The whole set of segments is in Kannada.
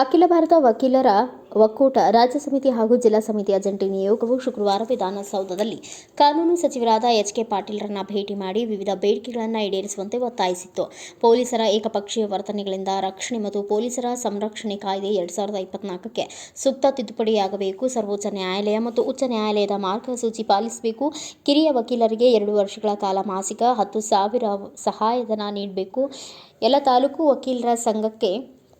ಅಖಿಲ ಭಾರತ ವಕೀಲರ ಒಕ್ಕೂಟ ರಾಜ್ಯ ಸಮಿತಿ ಹಾಗೂ ಜಿಲ್ಲಾ ಸಮಿತಿಯ ಜಂಟಿ ನಿಯೋಗವು ಶುಕ್ರವಾರ ವಿಧಾನಸೌಧದಲ್ಲಿ ಕಾನೂನು ಸಚಿವರಾದ ಎಚ್ ಕೆ ಪಾಟೀಲ್ರನ್ನ ಭೇಟಿ ಮಾಡಿ ವಿವಿಧ ಬೇಡಿಕೆಗಳನ್ನು ಈಡೇರಿಸುವಂತೆ ಒತ್ತಾಯಿಸಿತ್ತು. ಪೊಲೀಸರ ಏಕಪಕ್ಷೀಯ ವರ್ತನೆಗಳಿಂದ ರಕ್ಷಣೆ ಮತ್ತು ಪೊಲೀಸರ ಸಂರಕ್ಷಣೆ ಕಾಯ್ದೆ ಎರಡ್ ಸಾವಿರದ ಇಪ್ಪತ್ನಾಲ್ಕಕ್ಕೆ ಸೂಕ್ತ ತಿದ್ದುಪಡಿಯಾಗಬೇಕು. ಸರ್ವೋಚ್ಚ ನ್ಯಾಯಾಲಯ ಮತ್ತು ಉಚ್ಚ ನ್ಯಾಯಾಲಯದ ಮಾರ್ಗಸೂಚಿ ಪಾಲಿಸಬೇಕು. ಕಿರಿಯ ವಕೀಲರಿಗೆ ಎರಡು ವರ್ಷಗಳ ಕಾಲ ಮಾಸಿಕ ಹತ್ತು ಸಾವಿರ ಸಹಾಯಧನ ನೀಡಬೇಕು. ಎಲ್ಲ ತಾಲೂಕು ವಕೀಲರ ಸಂಘಕ್ಕೆ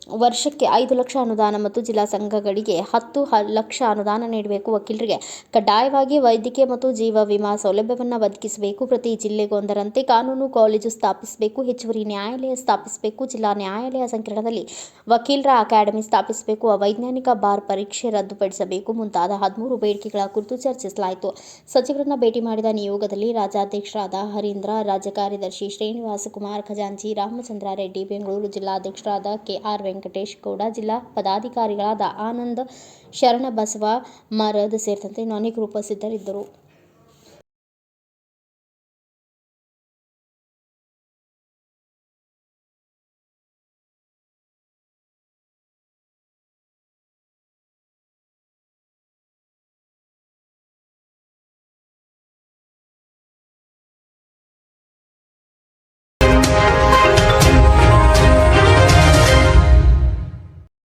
ವರ್ಷಕ್ಕೆ ಐದು ಲಕ್ಷ ಅನುದಾನ ಮತ್ತು ಜಿಲ್ಲಾ ಸಂಘಗಳಿಗೆ ಹತ್ತು ಲಕ್ಷ ಅನುದಾನ ನೀಡಬೇಕು. ವಕೀಲರಿಗೆ ಕಡ್ಡಾಯವಾಗಿ ವೈದ್ಯಕೀಯ ಮತ್ತು ಜೀವ ವಿಮಾ ಸೌಲಭ್ಯವನ್ನು ಒದಗಿಸಬೇಕು. ಪ್ರತಿ ಜಿಲ್ಲೆಗೊಂದರಂತೆ ಕಾನೂನು ಕಾಲೇಜು ಸ್ಥಾಪಿಸಬೇಕು. ಹೆಚ್ಚುವರಿ ನ್ಯಾಯಾಲಯ ಸ್ಥಾಪಿಸಬೇಕು. ಜಿಲ್ಲಾ ನ್ಯಾಯಾಲಯ ಸಂಕೀರ್ಣದಲ್ಲಿ ವಕೀಲರ ಅಕಾಡೆಮಿ ಸ್ಥಾಪಿಸಬೇಕು. ಅವೈಜ್ಞಾನಿಕ ಬಾರ್ ಪರೀಕ್ಷೆ ರದ್ದುಪಡಿಸಬೇಕು. ಮುಂತಾದ ಹದಿಮೂರು ಬೇಡಿಕೆಗಳ ಕುರಿತು ಚರ್ಚಿಸಲಾಯಿತು. ಸಚಿವರನ್ನು ಭೇಟಿ ಮಾಡಿದ ನಿಯೋಗದಲ್ಲಿ ರಾಜ್ಯಾಧ್ಯಕ್ಷರಾದ ಹರೀಂದ್ರ, ರಾಜ್ಯ ಕಾರ್ಯದರ್ಶಿ ಶ್ರೀನಿವಾಸ ಕುಮಾರ್, ಖಜಾಂಚಿ ರಾಮಚಂದ್ರ ರೆಡ್ಡಿ, ಬೆಂಗಳೂರು ಜಿಲ್ಲಾಧ್ಯಕ್ಷರಾದ ಕೆಆರ್ ವೆಂಕಟೇಶ್ ಗೌಡ ಜಿಲ್ಲಾ ಪದಾಧಿಕಾರಿಗಳಾದ ಆನಂದ್ ಶರಣಬಸವ ಮರದ್ ಸೇರಿದಂತೆ ಅನೇಕರು ಉಪಸ್ಥಿತರಿದ್ದರು.